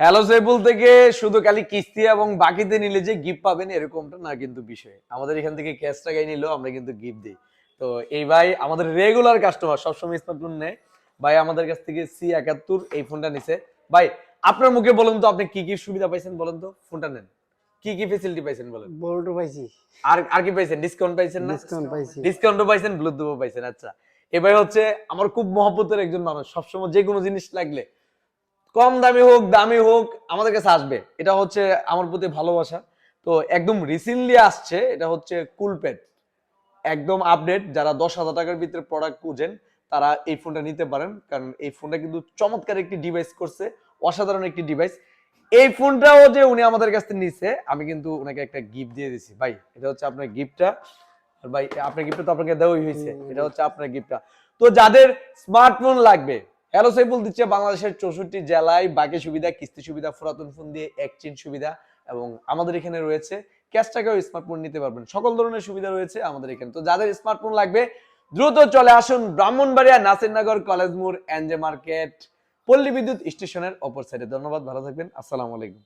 Hello সেবুল থেকে শুধু খালি কিস্তি এবং বাকিতে নিলে যে গিফট পাবেন এরকমটা না কিন্তু বিষয়। আমাদের এখান থেকে ক্যাশ টাকাই নিলেও আমরা কিন্তু গিফট দিই। তো এই ভাই আমাদের রেগুলার কাস্টমার সবসময় স্মার্টফোন নেয়। ভাই আমাদের কাছ থেকে সি একাত্তর এই ফোনটা নিছে। ভাই আপনার মুখে বলুন তো আপনি কি কি সুবিধা পাইছেন বলুন তো? ফোনটা নেন। কি কি ফেসিলিটি পাইছেন বলেন? বড়টা পাইছি। আর আর কি পাইছেন? ডিসকাউন্ট পাইছেন না? ডিসকাউন্ট পাইছি। ডিসকাউন্টও পাইছেন ব্লুটুথও পাইছেন। আচ্ছা। এবার হচ্ছে আমার খুব মহব্বতের একজন মানুষ। সবসময় যে কোনো জিনিস লাগলে কম দামি হোক দামি হোক আমাদের কাছে আসবে। এটা হচ্ছে আমার প্রতি ভালোবাসা। তো একদম রিসেন্টলি আসছে এটা হচ্ছে কুলপেট একদম আপডেট যারা দশ হাজার টাকার ভিতরে প্রোডাক্ট খুঁজেন তারা এই ফোনটা নিতে পারেন। কারণ এই ফোনটা কিন্তু চমৎকার একটি ডিভাইস করছে অসাধারণ একটি ডিভাইস এই ফোনটাও যে উনি আমাদের কাছ থেকে নিছে আমি কিন্তু ওনাকে একটা গিফট দিয়ে দিছি। ভাই এটা হচ্ছে আপনার গিফটটা আর ভাই আপনার গিফটটা তো আপনাকে দেওয়াই হয়েছে। এটা হচ্ছে আপনার গিফটটা তো যাদের স্মার্টফোন লাগবে হ্যালো সাইফুল দিচ্ছে বাংলাদেশের চৌষট্টি জেলায়। বাকি সুবিধা, কিস্তি সুবিধা, পুরাতন ফোন দিয়ে এক্সচেঞ্জ সুবিধা এবং আমাদের এখানে রয়েছে। ক্যাশ টাকাও স্মার্টফোন নিতে পারবেন। সকল ধরনের সুবিধা রয়েছে আমাদের এখানে। তো যাদের স্মার্টফোন লাগবে, দ্রুত চলে আসুন ব্রাহ্মণবাড়িয়া নাসিরনগর কলেজ মোড়, এনজে মার্কেট, পল্লী বিদ্যুৎ স্টেশনের অপর সাইডে ধন্যবাদ, ভালো থাকবেন। আসসালামু আলাইকুম।